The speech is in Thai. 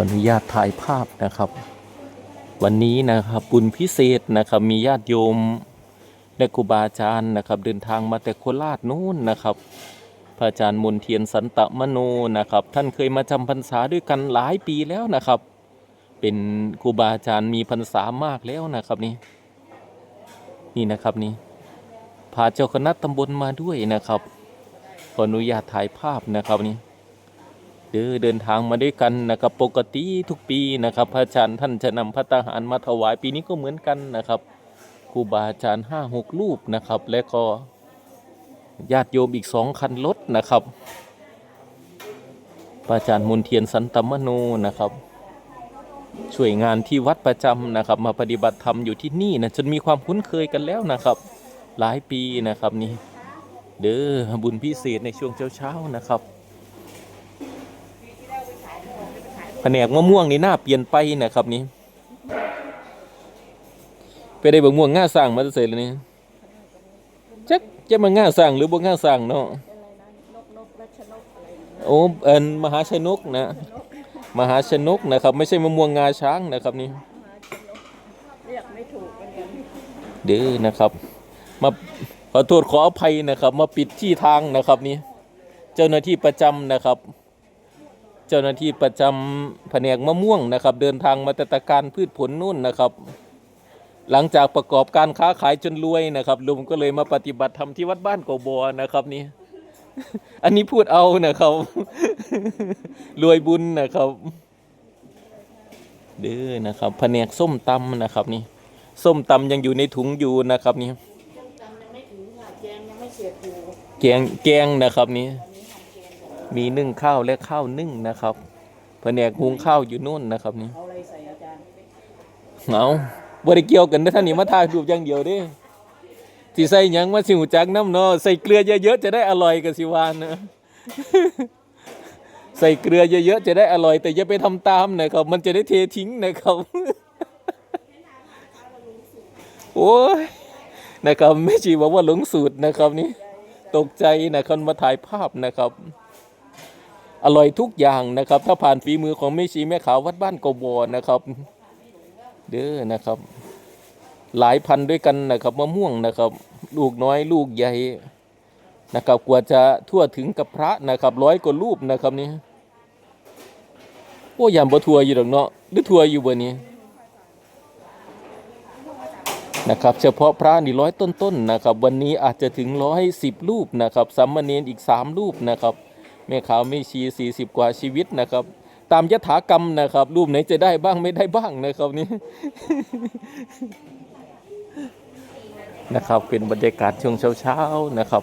ออนุญาตถ่ายภาพนะครับ วันนี้นะครับบุญพิเศษนะครับมีญาติโยมและครูบาอาจารย์นะครับ เดินทางมาแต่โคราชนู่นนะครับ พระอาจารย์มนเทียนสันตะมโนนะครับ ท่านเคยมาจำพรรษาด้วยกันหลายปีแล้วนะครับ เป็นครูบาอาจารย์มีพรรษามากแล้วนะครับนี่นี่นะครับนี่พาเจ้าคณะตำบลมาด้วยนะครับขออนุญาตถ่ายภาพนะครับนี่ เดินเดินทางมาด้วยกันนะครับปกติทุกปีนะครับ พระอาจารย์ท่านจะนำพระตาหารมาถวายปีนี้ก็เหมือนกันนะครับครูบาอาจารย์ห้าหกรูปนะครับ และก็ญาติโยมอีกสองคันรถนะครับพระอาจารย์มนเทียนสันตมโนนะครับ ช่วยงานที่วัดประจำนะครับ มาปฏิบัติธรรมอยู่ที่นี่นะจนมีความคุ้นเคยกันแล้วนะครับ หลายปีนะครับนี่เด้อบุญพิเศษในช่วงเช้าๆนะครับ แผนกมะม่วงนี่หน้าเปลี่ยนไปนะครับนี่ไปได้บะม่วงง่าสร้างมาจะเสร็จแล้วนี่จักจะมาง่าสร้างหรือบ่ง่าสร้างเนาะโอ้เอินมหาชนกนะ มหาชนกนะครับ ไม่ใช่มะม่วงงาช้างนะครับนี่เรียกไม่ถูกเหมือนกันเด้อนะครับมาขอโทษขออภัยนะครับ มาปิดที่ทางนะครับนี่เจ้าหน้าที่ประจำนะครับ เจ้าหน้าที่ประจำแผนกมะม่วงนะครับ เดินทางมาแต่ตะการพืชผลนู่นนะครับ หลังจากประกอบการค้าขายจนรวยนะครับ ลุงก็เลยมาปฏิบัติธรรมที่วัดบ้านโกบัวนะครับนี่อันนี้พูดเอานะครับ รวยบุญนะครับ เด้อนะครับแผนกส้มตำนะครับนี่ส้มตำยังอยู่ในถุงอยู่นะครับนี่จำยังไม่ถึงค่ะแกงยังไม่เสียถูแกงแกงนะครับนี่ มีนึ่งข้าวและข้าวนึ่งนะครับแผนกหุงข้าวอยู่นู่นนะครับนี่เอาอะไรใส่อาจารย์เอาบริเกี่ยวกันนะท่านนี่มาถ่ายรูอย่างเดียวด้ที่ใส่ยังมาสิหูจักน้ำเนาะใส่เกลือเยอะๆจะได้อร่อยกับสิวานนะใส่เกลือเยอะๆจะได้อร่อย แต่อย่าไปทำตามนะครับ มันจะได้เททิ้งนะครับโอ้ยนะครับไม่ชีบอกว่าหลงสูตรนะครับนี่ตกใจนะครับมาถ่ายภาพนะครับ อร่อยทุกอย่างนะครับ ถ้าผ่านฝีมือของแม่ชีแม่ขาววัดบ้านกบอนะครับ เด้อนะครับ หลายพันด้วยกันนะครับมะม่วงนะครับ ลูกน้อยลูกใหญ่นะครับกว่าจะทั่วถึงกับพระนะครับ ร้อยกว่ารูปนะครับนี่โอ้ยามบ่ทัวอยู่ดอกเนาะหรือทัวอยู่บ่นี้นะครับเฉพาะพระนี่ร้อยต้นๆนะครับ วันนี้อาจจะถึงร้อยสิบรูปนะครับสามเณรอีกสามรูปนะครับ แม่ขาวไม่ชีสี่สิบกว่าชีวิตนะครับ ตามยถากรรมนะครับ รูปไหนจะได้บ้างไม่ได้บ้างนะครับนี่นะครับเป็นบรรยากาศช่วงเช้าๆนะครับ